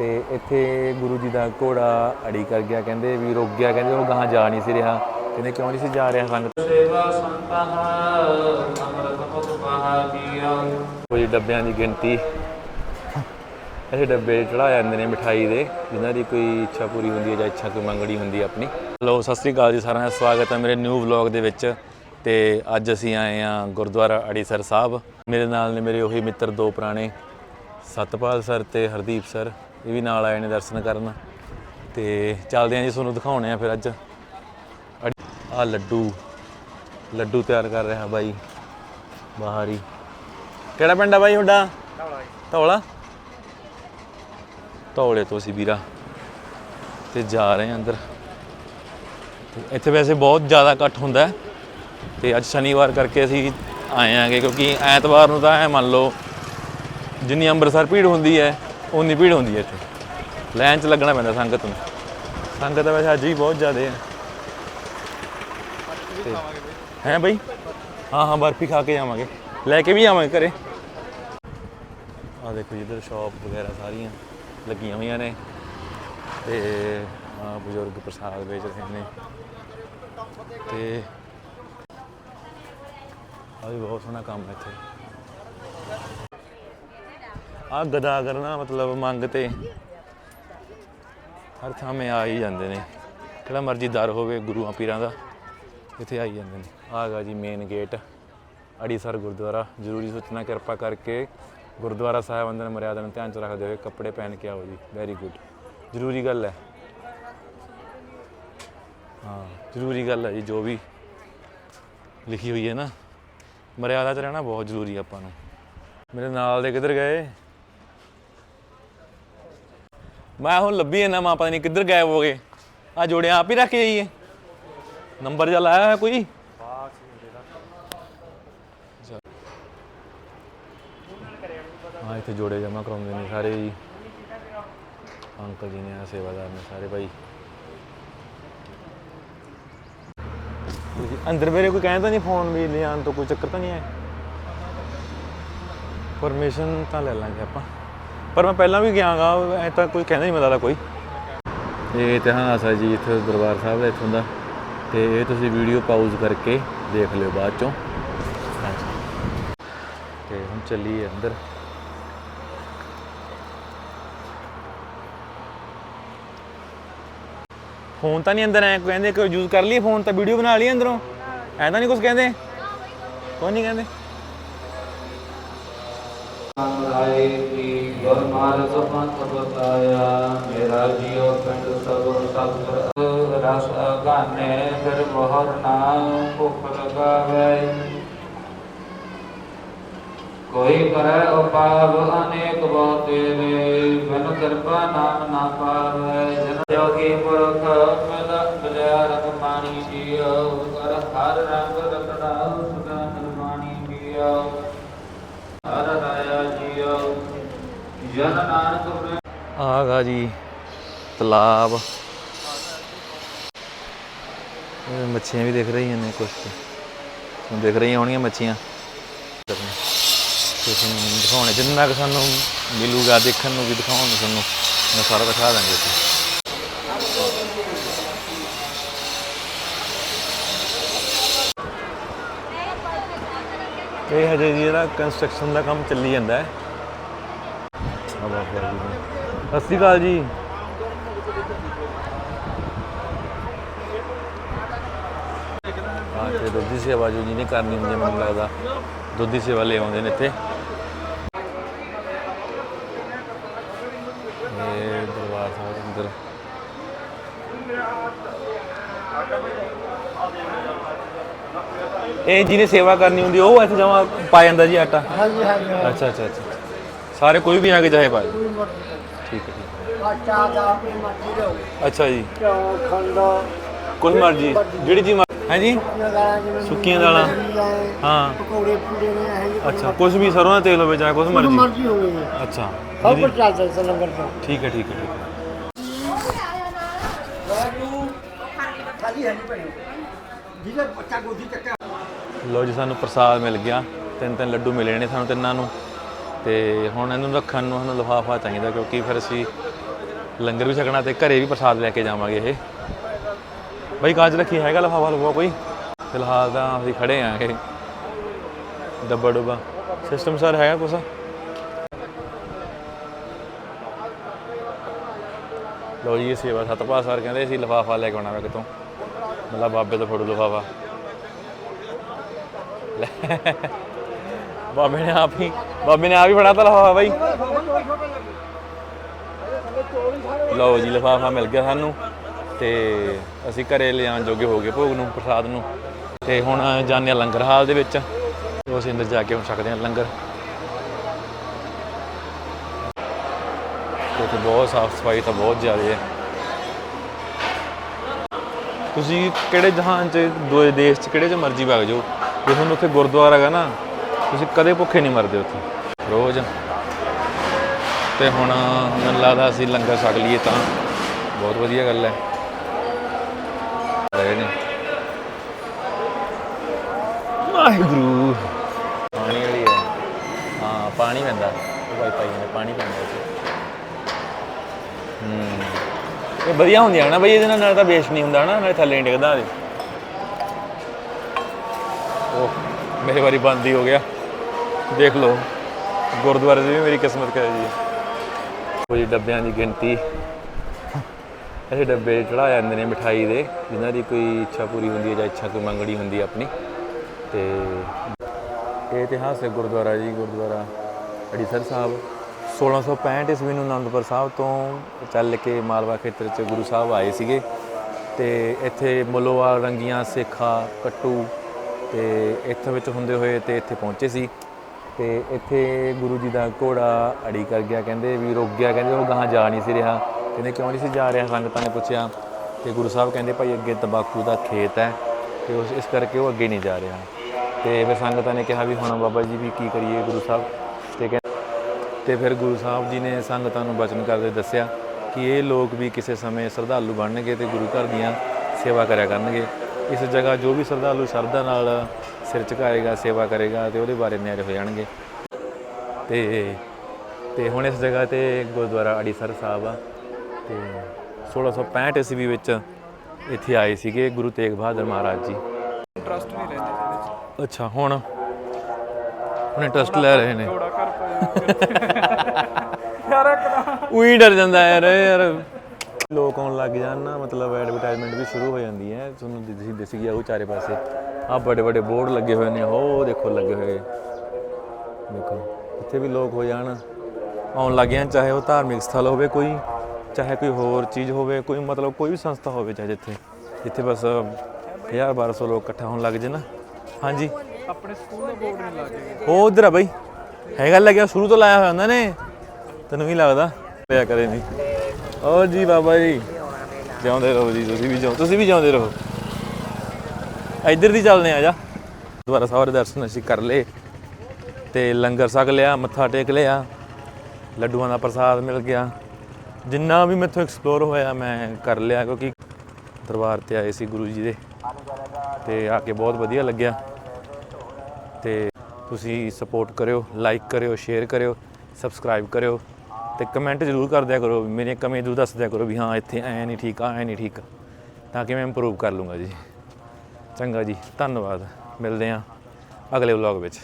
ਤੇ ਇੱਥੇ ਗੁਰੂ ਜੀ ਦਾ ਘੋੜਾ ਅੜੀ ਕਰ ਗਿਆ ਕਹਿੰਦੇ ਵੀ ਰੁਕ ਗਿਆ ਕਹਿੰਦੇ ਉਹ ਗਾਹਾਂ ਜਾ ਨਹੀਂ ਸੀ ਰਿਹਾ। ਕਹਿੰਦੇ ਕਿਉਂ ਨਹੀਂ ਸੀ ਜਾ ਰਿਹਾ ਸੰਗਤ? ਸੇਵਾ ਸੰਤਹ ਅਮਰਤ ਮੁਖ ਕੋਈ ਡੱਬਿਆਂ ਦੀ ਗਿਣਤੀ। ਇਹ ਡੱਬੇ ਚੜਾ ਜਾਂਦੇ ਨੇ ਮਠਾਈ ਦੇ ਜਿਨ੍ਹਾਂ ਦੀ ਕੋਈ ਇੱਛਾ ਪੂਰੀ ਹੁੰਦੀ ਹੈ ਜਾਂ ਇੱਛਾ ਕੋਈ ਮੰਗਣੀ ਹੁੰਦੀ ਹੈ ਆਪਣੀ। ਹਲੋ ਸਤਿ ਸ੍ਰੀ ਅਕਾਲ ਜੀ ਸਾਰਿਆਂ ਦਾ ਸਵਾਗਤ ਹੈ ਮੇਰੇ ਨਿਊ ਵਲੌਗ ਦੇ ਵਿੱਚ। ਤੇ ਅੱਜ ਅਸੀਂ ਆਏ ਹਾਂ ਗੁਰਦੁਆਰਾ ਅੜੀਸਰ ਸਾਹਿਬ। ਮੇਰੇ ਨਾਲ ਨੇ ਮੇਰੇ ਉਹੀ ਮਿੱਤਰ ਦੋ ਪੁਰਾਣੇ ਸਤਪਾਲ ਸਰ ਤੇ ਹਰਦੀਪ ਸਰ। ਇਹ ਵੀ ਨਾਲ ਆਏ ਨੇ ਦਰਸ਼ਨ ਕਰਨ। ਤੇ ਚੱਲਦੇ ਹਾਂ ਜੀ, ਤੁਹਾਨੂੰ ਦਿਖਾਉਣੇ ਆ ਫਿਰ ਅੱਜ। ਆ ਲੱਡੂ। ਲੱਡੂ ਤਿਆਰ ਕਰ ਰਿਹਾ ਬਾਈ। ਬਾਹਰ ਹੀ। ਕਿਹੜਾ ਪਿੰਡ ਆ ਬਾਈ ਤੁਹਾਡਾ? ਧੌਲਾ। ਧੌਲੇ ਤੋਂ ਸੀ ਵੀਰਾ। ਤੇ ਜਾ ਰਹੇ ਹਾਂ ਅੰਦਰ। ਇੱਥੇ ਵੈਸੇ ਬਹੁਤ ਜ਼ਿਆਦਾ ਇਕੱਠ ਹੁੰਦਾ ਹੈ। ਤੇ ਅੱਜ ਸ਼ਨੀਵਾਰ ਕਰਕੇ ਅਸੀਂ ਆਏ ਆਂਗੇ, ਕਿਉਂਕਿ ਐਤਵਾਰ ਨੂੰ ਤਾਂ ਐ ਮੰਨ ਲਓ, ਜਿੰਨੀ ਅੰਮ੍ਰਿਤਸਰ ਭੀੜ ਹੁੰਦੀ ਹੈ ਉਨੀ ਭੀੜ ਹੁੰਦੀ ਹੈ ਇੱਥੇ। ਲਾਈਨ 'ਚ ਲੱਗਣਾ ਪੈਂਦਾ ਸੰਗਤ ਨੂੰ। ਸੰਗਤ ਤਾਂ ਵੈਸੇ ਅੱਜ ਵੀ ਬਹੁਤ ਜ਼ਿਆਦਾ ਹੈ ਹੈ ਬਈ? ਹਾਂ ਹਾਂ, ਬਰਫੀ ਖਾ ਕੇ ਜਾਵਾਂਗੇ ਲੈ ਕੇ ਵੀ ਆਵਾਂਗੇ ਘਰੇ। ਆ ਦੇਖੋ ਜੀ, ਇੱਧਰ ਸ਼ਾਪ ਵਗੈਰਾ ਸਾਰੀਆਂ ਲੱਗੀਆਂ ਹੋਈਆਂ ਨੇ। ਤੇ ਆ ਬਜ਼ੁਰਗ ਪ੍ਰਸਾਦ ਵੇਚ ਰਹੇ ਨੇ। ਤੇ ਆ ਵੀ ਬਹੁਤ ਸੋਹਣਾ ਕੰਮ ਹੈ ਇੱਥੇ। ਆ ਗਦਾ ਕਰਨਾ ਮਤਲਬ ਮੰਗ ਤੇ। ਹਰ ਥਾਂ ਮੇ ਆ ਹੀ ਜਾਂਦੇ ਨੇ। ਕਿਹੜਾ ਮਰਜ਼ੀ ਦਰ ਹੋਵੇ ਗੁਰੂਆਂ ਪੀਰਾਂ ਦਾ, ਇੱਥੇ ਆਈ ਜਾਂਦੇ ਨੇ। ਆਗਾ ਜੀ ਮੇਨ ਗੇਟ ਅੜੀਸਰ ਗੁਰਦੁਆਰਾ। ਜ਼ਰੂਰੀ ਸੂਚਨਾ ਕਿਰਪਾ ਕਰਕੇ ਗੁਰਦੁਆਰਾ ਸਾਹਿਬ ਅੰਦਰ ਮਰਿਆਦਾ ਨੂੰ ਧਿਆਨ ਚ ਰੱਖਦੇ ਹੋਏ ਕੱਪੜੇ ਪਹਿਨ ਕੇ ਆਓ ਜੀ। ਵੈਰੀ ਗੁੱਡ ਜ਼ਰੂਰੀ ਗੱਲ ਹੈ। ਹਾਂ, ਜ਼ਰੂਰੀ ਗੱਲ ਹੈ ਜੀ, ਜੋ ਵੀ ਲਿਖੀ ਹੋਈ ਹੈ ਨਾ। ਮਰਿਆਦਾ 'ਚ ਰਹਿਣਾ ਬਹੁਤ ਜ਼ਰੂਰੀ ਆਪਾਂ ਨੂੰ। ਮੇਰੇ ਨਾਲ ਦੇ ਕਿੱਧਰ ਗਏ? ਮੈਂ ਹੁਣ ਲੱਭੀ ਇਹਨਾਂ ਮਾਂ ਪਤਾ ਨਹੀਂ ਕਿੱਧਰ ਗਾਇਬ ਹੋ ਗਏ। ਆ ਜੋੜਿਆ ਆਪ ਹੀ ਰੱਖ ਕੇ ਜਾਈਏ। ਨੰਬਰ ਜਾਂ ਲਾਇਆ ਹੋਇਆ ਕੋਈ? ਹਾਂ, ਇੱਥੇ ਜੋੜੇ ਜਮਾ ਕਰਾਉਂਦੇ ਨੇ ਸਾਰੇ ਜੀ। ਅੰਕਲ ਜੀ ਨੇ ਆ ਸੇਵਾਦਾਰ ਨੇ ਸਾਰੇ ਭਾਈ। ਤੁਸੀਂ ਅੰਦਰ ਮੇਰੇ ਕੋਈ ਕਹਿੰਦਾ ਨਹੀਂ ਫੋਨ ਵੀ ਲੈ ਆਉਣ ਤੋਂ ਕੋਈ ਚੱਕਰ ਤਾਂ ਨਹੀਂ ਹੈ? ਪਰਮਿਸ਼ਨ ਤਾਂ ਲੈ ਲਾਂਗੇ ਆਪਾਂ। ਪਰ ਮੈਂ ਪਹਿਲਾਂ ਵੀ ਗਿਆਗਾ ਐ ਤਾਂ ਕੋਈ ਕਹਿੰਦਾ ਨਹੀਂ ਮਤਲਬ ਕੋਈ। ਇਹ ਇਤਿਹਾਸ ਹੈ ਜੀ ਇੱਥੇ ਦਰਬਾਰ ਸਾਹਿਬ ਦਾ ਇੱਥੋਂ ਦਾ। ਤੇ ਇਹ ਤੁਸੀਂ ਵੀਡੀਓ ਪਾਊਜ਼ ਕਰਕੇ ਦੇਖ ਲਿਓ ਬਾਅਦ ਚੋਂ। ਤੇ ਹੁਣ ਚੱਲੀਏ ਅੰਦਰ। ਫੋਨ ਤਾਂ ਨਹੀਂ ਅੰਦਰ ਐ ਕਹਿੰਦੇ ਕਿ ਯੂਜ਼ ਕਰ ਲਈਏ ਫੋਨ ਤਾਂ ਵੀਡੀਓ ਬਣਾ ਲਈ ਅੰਦਰੋਂ। ਐ ਤਾਂ ਨਹੀਂ ਕੁਝ ਕਹਿੰਦੇ? ਕੋਈ ਨਹੀਂ ਕਹਿੰਦੇ। ਰਾਏ ਕੀ ਗੁਰ ਮਾਰਗ ਪੰਥ ਬਤਾਇਆ ਮੇਰਾ ਜੀਉ ਪਿੰਡ ਸਭ ਸਤਿਗੁਰ ਰਸ ਗਾਨੇ ਫਿਰ ਮੋਹਰ ਨਾਮ ਭੁਖ ਲਗਾਵੇ। ਕੋਈ ਕਰੈ ਉਪਾਵ, ਅਨੇਕ ਬਹੁ ਤੇਰੇ, ਬਿਨ ਕਿਰਪਾ ਨਾਮ ਨਾ ਪਾਵੇ। ਜਨ ਜੋਗੀ ਪੁਰਖ ਮਿਲ ਮਿਲਿਆ ਰਤ ਜੀਉ ਕਰ ਹਰ ਰੰਗ ਰਤਨਾ ਸਦਾ ਨਿਰਮਾਣੀ ਜੀਉ ਹਰ ਰਾਇਆ ਜੀਉ ਜਨ ਨਾਨਕ ਪ੍ਰੇ ਆਗਾ ਜੀ, ਤਲਾਬ। ਇਹ ਮੱਛੀਆਂ ਵੀ ਦਿਖ ਰਹੀਆਂ ਨੇ ਕੁਝ ਤੁਹਾਨੂੰ ਦਿਖ ਰਹੀਆਂ ਹੋਣਗੀਆਂ ਮੱਛੀਆਂ। ਤੇ ਤੁਹਾਨੂੰ ਦਿਖਾਉਣੇ। ਜਿੰਨਾ ਕਿ ਸਾਨੂੰ ਮਿਲੂਗਾ, ਦੇਖਣ ਨੂੰ ਵੀ ਦਿਖਾਉਣ ਨੂੰ ਸਾਨੂੰ, ਮੈਂ ਸਾਰਾ ਦਿਖਾ ਦਾਂਗੇ ਇੱਥੇ। ਇਹ ਹਜੇ ਜੀ ਜਿਹੜਾ ਕੰਸਟਰਕਸ਼ਨ ਦਾ ਕੰਮ ਚੱਲੀ ਜਾਂਦਾ ਹੈ। ਸਤਿ ਸ਼੍ਰੀ ਅਕਾਲ ਜੀ। ਆ ਤੇ ਦੁੱਧ ਸੇਵਾ ਜੋ ਜੀ ਨੇ ਕਰਨੀ ਹੁੰਦੀ ਹੈ ਮੈਨੂੰ ਲੱਗਦਾ ਦੁੱਧ ਸੇਵਾ ਲੈ ਆਉਂਦੇ ਨੇ ਇੱਥੇ। ਇਹ ਦਰਬਾਰ ਸਾਹਿਬ ਦੇ ਅੰਦਰ। ਇਹ ਜਿਹਨੇ ਸੇਵਾ ਕਰਨੀ ਹੁੰਦੀ ਉਹ ਇੱਥੇ ਜਮਾ ਪਾ ਜਾਂਦਾ ਜੀ ਆਟਾ? ਹਾਂਜੀ ਹਾਂਜੀ। ਅੱਛਾ ਅੱਛਾ ਅੱਛਾ। ਸਾਰੇ ਕੋਈ ਵੀ ਆ ਕੇ ਚਾਹੇ ਪਾ ਦੇ ਠੀਕ ਹੈ ਠੀਕ ਆਟਾ ਦਾ ਆਪਣੀ ਮਰਜ਼ੀ ਲਓ ਹੈ। ਅੱਛਾ ਜੀ। ਖੰਡ ਕੁਝ ਮਰਜ਼ੀ। ਜਿਹੜੀ ਜੀ ਹੈ ਜੀ? ਸੁੱਕੀਆਂ ਦਾਲਾਂ। ਹਾਂ। ਪਕੌੜੇ ਪੂੜੇ ਨੇ ਇਹ ਜਿਹੇ ਅੱਛਾ ਕੁਝ ਵੀ ਸਰੋਂ ਦਾ ਤੇਲ ਹੋਵੇ ਚਾਹੇ ਕੁਝ ਮਰਜ਼ੀ। ਮਰਜ਼ੀ ਹੋਵੇ ਜੀ। ਅੱਛਾ। ਸਭ ਕੁਝ ਚੱਲਦਾ ਇਸ ਲੰਗਰ ਤੋਂ ਠੀਕ ਹੈ ਠੀਕ ਹੈ ਠੀਕ ਹੈ। ਜਿਹਦਾ ਬੱਚਾ ਗੋਦੀ ਚੱਕਿਆ ਲੋ ਜੀ ਸਾਨੂੰ ਪ੍ਰਸਾਦ ਮਿਲ ਗਿਆ। ਤਿੰਨ ਤਿੰਨ ਲੱਡੂ ਮਿਲੇ ਨੇ ਸਾਨੂੰ ਤਿੰਨਾਂ ਨੂੰ। ਤੇ ਹੁਣ ਇਹਨੂੰ ਰੱਖਣ ਨੂੰ ਸਾਨੂੰ ਲਿਫਾਫਾ ਚਾਹੀਦਾ ਕਿਉਂਕਿ ਫਿਰ ਅਸੀਂ ਲੰਗਰ ਵੀ ਛਕਣਾ ਤੇ ਘਰੇ ਵੀ ਪ੍ਰਸਾਦ ਲੈ ਕੇ ਜਾਵਾਂਗੇ ਇਹ। ਬਈ, ਕਾਜ ਰੱਖੀ ਹੈਗਾ ਲਿਫਾਫਾ ਲਫਾ ਕੋਈ? ਫਿਲਹਾਲ ਤਾਂ ਅਸੀਂ ਖੜੇ ਆਂ ਇਹ। ਡੱਬਾ ਡੁੱਬਾ। ਸਿਸਟਮ ਸਰ ਹੈਗਾ ਕੁਛ? ਲੋ ਜੀ, ਇਹ ਸੇਵਾ ਸਤਪਾਲ ਸਰ ਕਹਿੰਦੇ ਸੀ ਲਫਾਫਾ ਲੈ ਕੇ ਆਉਣਾ ਵਾ ਕਿਤੋਂ। ਮਤਲਬ ਬਾਬੇ ਤੋਂ ਫੜੂ ਲਫਾਫਾ। ਬਾਬੇ ਨੇ ਆਪ ਹੀ ਬਾਬੇ ਨੇ ਆਪ ਵੀ ਫੜਾ ਤਾ ਲਫਾਫਾ ਬਾਈ। ਲਓ ਜੀ, ਲਫਾਫਾ ਮਿਲ ਗਿਆ ਸਾਨੂੰ ਤੇ ਅਸੀਂ ਘਰੇ ਲਿਆਉਣ ਜੋਗੇ ਹੋ ਗਏ ਭੋਗ ਨੂੰ, ਪ੍ਰਸਾਦ ਨੂੰ। ਤੇ ਹੁਣ ਜਾਂਦੇ ਹਾਂ ਲੰਗਰ ਹਾਲ ਦੇ ਵਿੱਚ। ਤੇ ਅਸੀਂ ਅੰਦਰ ਜਾ ਕੇ ਹੁਣ ਸਕਦੇ ਹਾਂ ਲੰਗਰ। ਤੇ ਉੱਥੇ ਬਹੁਤ ਸਾਫ਼ ਸਫ਼ਾਈ ਤਾਂ ਬਹੁਤ ਜ਼ਿਆਦਾ ਹੈ। ਤੁਸੀਂ ਕਿਹੜੇ ਜਹਾਨ 'ਚ, ਦੂਜੇ ਦੇਸ਼ 'ਚ ਕਿਹੜੇ 'ਚ ਮਰਜ਼ੀ ਵਗ ਜਾਓ। ਜੇ ਤੁਹਾਨੂੰ ਉੱਥੇ ਗੁਰਦੁਆਰਾ ਹੈਗਾ ਨਾ ਤੁਸੀਂ ਕਦੇ ਭੁੱਖੇ ਨਹੀਂ ਮਰਦੇ ਉੱਥੇ। ਰੋਜ਼। ਤੇ ਹੁਣ ਮੈਨੂੰ ਲੱਗਦਾ ਅਸੀਂ ਲੰਗਰ ਛਕ ਲਈਏ ਤਾਂ। ਬਹੁਤ ਵਧੀਆ ਗੱਲ ਹੈ। ਰਹੇ ਨੇ। ਵਾਹਿਗੁਰੂ। ਪਾਣੀ ਵਾਲੀ ਹੈ। ਹਾਂ, ਪਾਣੀ ਪੈਂਦਾ। ਉਹ ਵਾਈਫਾਈ ਨੇ ਪਾਣੀ ਪੈਂਦਾ ਹੂੰ। ਇਹ ਵਧੀਆ ਹੁੰਦੀਆਂ ਨਾ ਬਈ, ਇਹਦੇ ਨਾਲ ਨਾਲ ਤਾਂ ਵੇਸਟ ਨਹੀਂ ਹੁੰਦਾ ਨਾ ਨਾਲੇ ਥੱਲੇ ਨਹੀਂ ਡਿੱਗਦਾ ਇਹ। ਉਹ ਮੇਰੇ ਵਾਰੀ ਬੰਦ ਹੀ ਹੋ ਗਿਆ। ਦੇਖ ਲਓ, ਗੁਰਦੁਆਰੇ ਦੀ ਵੀ ਮੇਰੀ ਕਿਸਮਤ ਕਹੇ ਜੀ। ਕੋਈ ਡੱਬਿਆਂ ਦੀ ਗਿਣਤੀ। ਇਹ ਡੱਬੇ ਚੜਾ ਜਾਂਦੇ ਨੇ ਮਠਾਈ ਦੇ, ਜਿਨ੍ਹਾਂ ਦੀ ਕੋਈ ਇੱਛਾ ਪੂਰੀ ਹੁੰਦੀ ਹੈ ਜਾਂ ਇੱਛਾ ਕੋਈ ਮੰਗਣੀ ਹੁੰਦੀ ਹੈ ਆਪਣੀ। ਤੇ ਇਹ ਇਤਿਹਾਸ ਹੈ ਗੁਰਦੁਆਰਾ ਜੀ, ਗੁਰਦੁਆਰਾ ਅੜੀਸਰ ਸਾਹਿਬ। 1665 ਈਸਵੀ ਨੂੰ ਅਨੰਦਪੁਰ ਸਾਹਿਬ ਤੋਂ ਚੱਲ ਕੇ ਮਾਲਵਾ ਖੇਤਰ 'ਚ ਗੁਰੂ ਸਾਹਿਬ ਆਏ ਸੀਗੇ। ਤੇ ਇੱਥੇ ਮਲੋਵਾਲ ਰੰਗੀਆਂ, ਸੇਖਾ, ਕੱਟੂ ਤੇ ਇੱਥੇ ਵਿੱਚ ਹੁੰਦੇ ਹੋਏ ਤੇ ਇੱਥੇ ਪਹੁੰਚੇ ਸੀ। ਤੇ ਇੱਥੇ ਗੁਰੂ ਜੀ ਦਾ ਘੋੜਾ ਅੜੀ ਕਰ ਗਿਆ, ਕਹਿੰਦੇ ਵੀ ਰੁਕ ਗਿਆ, ਕਹਿੰਦੇ ਉਹ ਗਾਹਾਂ ਜਾ ਨਹੀਂ ਸੀ ਰਿਹਾ। ਕਹਿੰਦੇ ਕਿਉਂ ਨਹੀਂ ਸੀ ਜਾ ਰਿਹਾ? ਸੰਗਤਾਂ ਨੇ ਪੁੱਛਿਆ ਤੇ ਗੁਰੂ ਸਾਹਿਬ ਕਹਿੰਦੇ ਭਾਈ ਅੱਗੇ ਤੰਬਾਕੂ ਦਾ ਖੇਤ ਹੈ ਤੇ ਉਸ, ਇਸ ਕਰਕੇ ਉਹ ਅੱਗੇ ਨਹੀਂ ਜਾ ਰਿਹਾ। ਤੇ ਫਿਰ ਸੰਗਤਾਂ ਨੇ ਕਿਹਾ ਵੀ ਹੁਣ ਬਾਬਾ ਜੀ ਵੀ ਕੀ ਕਰੀਏ ਗੁਰੂ ਸਾਹਿਬ? ਤੇ ਕਹਿੰਦੇ ਤੇ ਫਿਰ ਗੁਰੂ ਸਾਹਿਬ ਜੀ ਨੇ ਸੰਗਤਾਂ ਨੂੰ ਬਚਨ ਕਰਦੇ ਦੱਸਿਆ ਕਿ ਇਹ ਲੋਕ ਵੀ ਕਿਸੇ ਸਮੇਂ ਸ਼ਰਧਾਲੂ ਬਣਨਗੇ ਤੇ ਗੁਰੂ ਘਰ ਦੀਆਂ ਸੇਵਾ ਕਰਿਆ ਕਰਨਗੇ। ਇਸ ਜਗ੍ਹਾ ਜੋ ਵੀ ਸ਼ਰਧਾਲੂ ਸ਼ਰਧਾ ਨਾਲ ਸਿਰ ਝੁਕਾਏਗਾ ਸੇਵਾ ਕਰੇਗਾ ਤੇ ਉਹਦੇ ਬਾਰੇ ਨਿਆਰੇ ਹੋ ਜਾਣਗੇ। ਤੇ ਤੇ ਹੁਣ ਇਸ ਜਗ੍ਹਾ ਤੇ ਗੁਰਦੁਆਰਾ ਅੜੀਸਰ ਸਾਹਿਬ ਆ ਤੇ 1665 ਈਸਵੀ ਵਿੱਚ ਇੱਥੇ ਆਏ ਸੀਗੇ ਗੁਰੂ ਤੇਗ ਬਹਾਦਰ ਮਹਾਰਾਜ ਜੀ। ਇੰਟਰਸਟ ਨਹੀਂ ਲੈਂਦੇ ਅੱਛਾ ਹੁਣ? ਹੁਣ ਇੰਟਰਸਟ ਲੈ ਰਹੇ ਨੇ। ਥੋੜਾ ਕਰ ਪਾਈ ਯਾਰ ਉਹੀ ਡਰ ਜਾਂਦਾ ਯਾਰ ਯਾਰ ਲੋਕ ਆਉਣ ਲੱਗ ਜਾਣ ਨਾ ਮਤਲਬ ਐਡਵਰਟਾਈਜ਼ਮੈਂਟ ਵੀ ਸ਼ੁਰੂ ਹੋ ਜਾਂਦੀ ਹੈ। ਤੁਹਾਨੂੰ ਦਿਸੀ ਦਿਸ ਗਿਆ ਉਹ ਚਾਰੇ ਪਾਸੇ। ਆ ਵੱਡੇ ਵੱਡੇ ਬੋਰਡ ਲੱਗੇ ਹੋਏ ਨੇ ਉਹ ਦੇਖੋ ਲੱਗੇ ਹੋਏ। ਦੇਖੋ ਇੱਥੇ ਵੀ ਲੋਕ ਹੋ ਜਾਣ ਆਉਣ ਲੱਗ ਜਾਣ ਚਾਹੇ ਉਹ ਧਾਰਮਿਕ ਸਥਲ ਹੋਵੇ ਕੋਈ ਚਾਹੇ ਕੋਈ ਹੋਰ ਚੀਜ਼ ਹੋਵੇ ਕੋਈ ਮਤਲਬ ਕੋਈ ਵੀ ਸੰਸਥਾ ਹੋਵੇ ਚਾਹੇ ਜਿੱਥੇ ਜਿੱਥੇ ਬਸ 1000 1200 ਲੋਕ ਇਕੱਠਾ ਹੋਣ ਲੱਗ ਜੇ ਨਾ। ਹਾਂਜੀ। ਆਪਣੇ ਸਕੂਲ ਦਾ ਬੋਰਡ ਨਹੀਂ ਲੱਗੇ ਉਹ ਉਧਰ ਆ ਬਈ। ਹੈਗਾ ਲੱਗਿਆ ਸ਼ੁਰੂ ਤੋਂ ਲਾਇਆ ਹੋਇਆ ਉਹਨਾਂ ਨੇ। ਤੈਨੂੰ ਵੀ ਲੱਗਦਾ? ਲਿਆ ਕਰੇ ਨਹੀਂ। ਓ ਜੀ ਬਾਬਾ ਜੀ। ਜਿਉਂਦੇ ਰਹੋ ਜੀ, ਤੁਸੀਂ ਵੀ ਜਿਉਂ ਤੁਸੀਂ ਵੀ ਜਿਉਂਦੇ ਰਹੋ। ਇੱਧਰ ਦੀ ਚੱਲਦੇ ਆ ਜਾ। ਦੁਆਰਾ ਸਾਹਿਬ ਦੇ ਦਰਸ਼ਨ ਅਸੀਂ ਕਰ ਲਏ। ਤੇ ਲੰਗਰ ਛਕ ਲਿਆ, ਮੱਥਾ ਟੇਕ ਲਿਆ। ਲੱਡੂਆਂ ਦਾ ਪ੍ਰਸਾਦ ਮਿਲ ਗਿਆ। ਜਿੰਨਾ ਵੀ ਮੈਥੋਂ ਐਕਸਪਲੋਰ ਹੋਇਆ ਮੈਂ ਕਰ ਲਿਆ, ਕਿਉਂਕਿ ਦਰਬਾਰ ਤੇ ਆਏ ਸੀ ਗੁਰੂ ਜੀ ਦੇ। ਤੇ ਆ ਕੇ ਬਹੁਤ ਵਧੀਆ ਲੱਗਿਆ। ਤੇ ਤੁਸੀਂ ਸਪੋਰਟ ਕਰਿਓ ਲਾਈਕ ਕਰਿਓ ਸ਼ੇਅਰ ਕਰਿਓ ਸਬਸਕ੍ਰਾਈਬ ਕਰਿਓ। ਤੇ ਕਮੈਂਟ ਜ਼ਰੂਰ ਕਰ ਦਿਆ ਕਰੋ ਮੇਰੀਆਂ ਕਮੀਆਂ ਜ਼ਰੂਰ ਦੱਸ ਦਿਆ ਕਰੋ ਵੀ ਹਾਂ, ਇੱਥੇ ਐ ਨਹੀਂ ਠੀਕ ਆ ਐ ਨਹੀਂ ਠੀਕ, ਤਾਂ ਕਿ ਮੈਂ ਇੰਪਰੂਵ ਕਰ ਲੂੰਗਾ ਜੀ। ਚੰਗਾ ਜੀ, ਧੰਨਵਾਦ। ਮਿਲਦੇ ਹਾਂ ਅਗਲੇ ਵਲੌਗ ਵਿੱਚ।